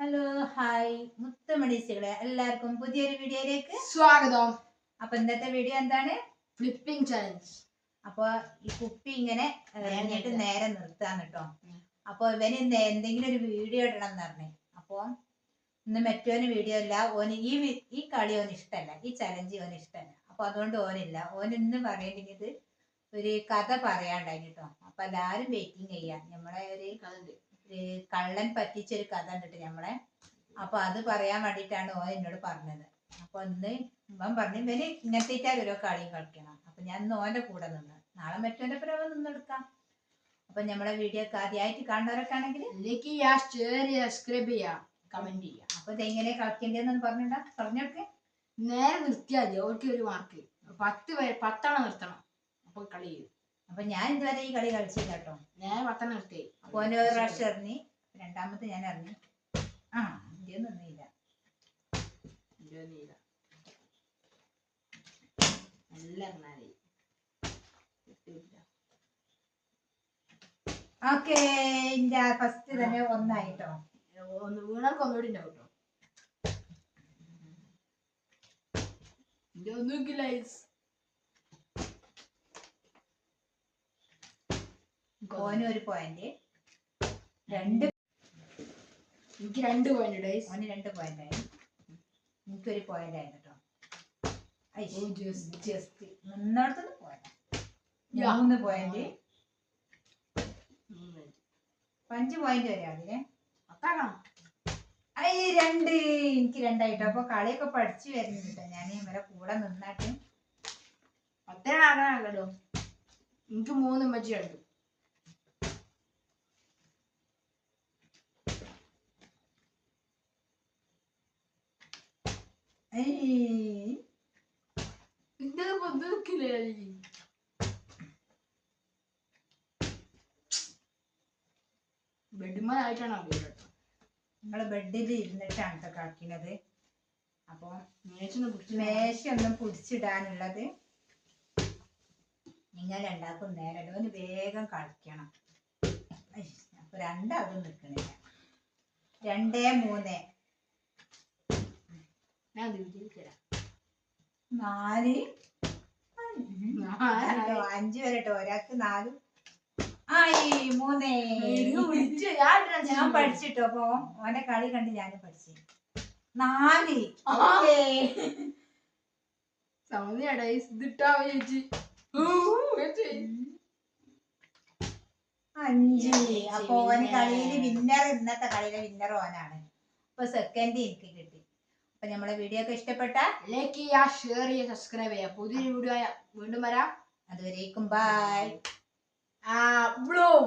Hello hi മുത്തമണീസുകളെ എല്ലാവർക്കും പുതിയൊരു വീഡിയോയിലേക്ക് സ്വാഗതം. അപ്പൊ ഇന്നത്തെ വീഡിയോ എന്താണ്? ഫ്ലിപ്പിംഗ് ചലഞ്ച് അപ്പൊ ഈ കുപ്പി ഇങ്ങനെ എറിഞ്ഞിട്ട് നേരെ നിർത്താന്ന് കേട്ടോ. അപ്പൊ ഇവന് എന്തെങ്കിലും ഒരു വീഡിയോ ഇടണം എന്ന് പറഞ്ഞു. അപ്പൊ ഇന്ന് മറ്റോന് വീഡിയോ ഇല്ല. ഓന് ഈ ഈ കളി ഓന് ഇഷ്ടമല്ല ഈ ചലഞ്ച് ഓന് ഇഷ്ടമല്ല അപ്പൊ അതുകൊണ്ട് ഓനില്ല. ഓൻ ഇന്ന് പറയേണ്ടത് ഒരു കഥ പറയാണ്ടായി കേട്ടോ അപ്പൊ എല്ലാരും വെയിറ്റിംഗ് ചെയ്യാം. നമ്മളെ ഒരു ഒരു കള്ളൻ പറ്റിച്ച ഒരു കഥ കണ്ടിട്ട് നമ്മളെ അപ്പൊ അത് പറയാൻ വേണ്ടിയിട്ടാണ് ഓൻ എന്നോട് പറഞ്ഞത്. അപ്പൊ ഇന്ന് ഇവൻ പറഞ്ഞു ഇവന് ഇങ്ങനത്തെ ഓരോ കളിയും കളിക്കണം. അപ്പൊ ഞാൻ ഇന്ന് ഓന്റെ കൂടെ നിന്ന്. നാളെ മറ്റോന്റെ നിന്ന് നിന്നെടുക്കാം അപ്പൊ നമ്മളെ വീഡിയോ ഒക്കെ ആദ്യമായിട്ട് കാണുന്നവരൊക്കെ ആണെങ്കിൽ കമന്റ് ചെയ്യാം അപ്പൊ ഇതെങ്ങനെ എങ്ങനെ കളിക്കേണ്ടതെന്ന് പറഞ്ഞിട്ടാ പറഞ്ഞോക്കെ. നേരെ നിർത്തിയാൽ മതി. അവർക്ക് ഒരു മാർക്ക് പത്ത് പേര് പത്തെണ്ണം നിർത്തണം. അപ്പൊ കളി ചെയ്യും. അപ്പൊ ഞാൻ ഇതുവരെ ഈ കളി കളിച്ചില്ല കേട്ടോ? ഞാൻ നിർത്തി. അപ്പൊ ഓന്റെ ഒരു പ്രാവശ്യം എറിഞ്ഞി രണ്ടാമത്തെ ഞാൻ എറിഞ്ഞു ആ ഇന്ത്യ നിന്നില്ല ഇരുപതില്ല നല്ല എറിഞ്ഞാലേ. ഓക്കെ ഇന്റെ ഫസ്റ്റ് തന്നെ ഒന്നായിട്ടോ? ഒന്ന് വീണർക്ക് ഒന്നുകൂടി ഉണ്ടാവും കേട്ടോ. ഒന്നും ഗൈസ് ഓന് ഒരു പോയിന്റ് രണ്ട് എനിക്ക് രണ്ട് പോയിന്റ് ഗൈസ് ഓന് രണ്ട് പോയിന്റ് ആയി. എനിക്കൊരു പോയിന്റ് ആയിരുന്നു കേട്ടോ. ജസ്റ്റ് നിന്നടത്തുനിന്ന് പോയിന്റ്. മൂന്ന് പോയിന്റ് അഞ്ച് പോയിന്റ് വരെ അതിന് ഐ രണ്ട്. എനിക്ക് രണ്ടായിട്ടോ. അപ്പൊ കളിയൊക്കെ പഠിച്ചു വരുന്നുണ്ട് കേട്ടോ ഞാൻ ഇവരെ കൂടെ നിന്നാട്ട്. പത്തേനാകണല്ലോ എനിക്ക് മൂന്ന് മച്ചി ഉണ്ട് ഐ, ഇത് പൊതുക്കില്ലേ ബെഡ്മാനായിട്ടാണ് അറിയാം നിങ്ങൾ ബെഡിൽ ഇരുന്നിട്ടാണ് കേട്ടോ കളിക്കുന്നത് അപ്പൊ മേച്ചൊന്ന് പിടിച്ച് മേശ ഒന്നും പിടിച്ചിടാനുള്ളത്. നിങ്ങൾ ഉണ്ടാക്കും നേരം ഒന്ന് വേഗം കളിക്കണം. അപ്പൊ രണ്ടാളും നിൽക്കണില്ല രണ്ടേ മൂന്ന്. ഞാൻ അത് തരാം. നാല്. അഞ്ച് അഞ്ച് വരെ കേട്ടോ ഒരാൾക്ക് നാലും. ആയി മൂന്നേ. ഞാൻ പഠിച്ചിട്ടോ. അപ്പൊ ഓന്റെ കളി കണ്ട് ഞാൻ പഠിച്ചു. നാല്. സമനിയാടാ ഇതിട്ടാ ചേച്ചി. അഞ്ച്. അപ്പൊ ഓന്. കളിയിൽ വിന്നർ ഇന്നത്തെ കളിയിലെ വിന്നർ ഓനാണ്. അപ്പൊ സെക്കൻഡ് എനിക്ക് കിട്ടി. അപ്പൊ നമ്മളെ വീഡിയോ ഒക്കെ ഇഷ്ടപ്പെട്ട ലൈക്ക് ചെയ്യാ ഷെയർ ചെയ്യാ സബ്സ്ക്രൈബ് ചെയ്യുക. പുതിയൊരു വീഡിയോ വീണ്ടും വരാം. അതുവരേക്കും ബൈ ആ ബ്ലൂം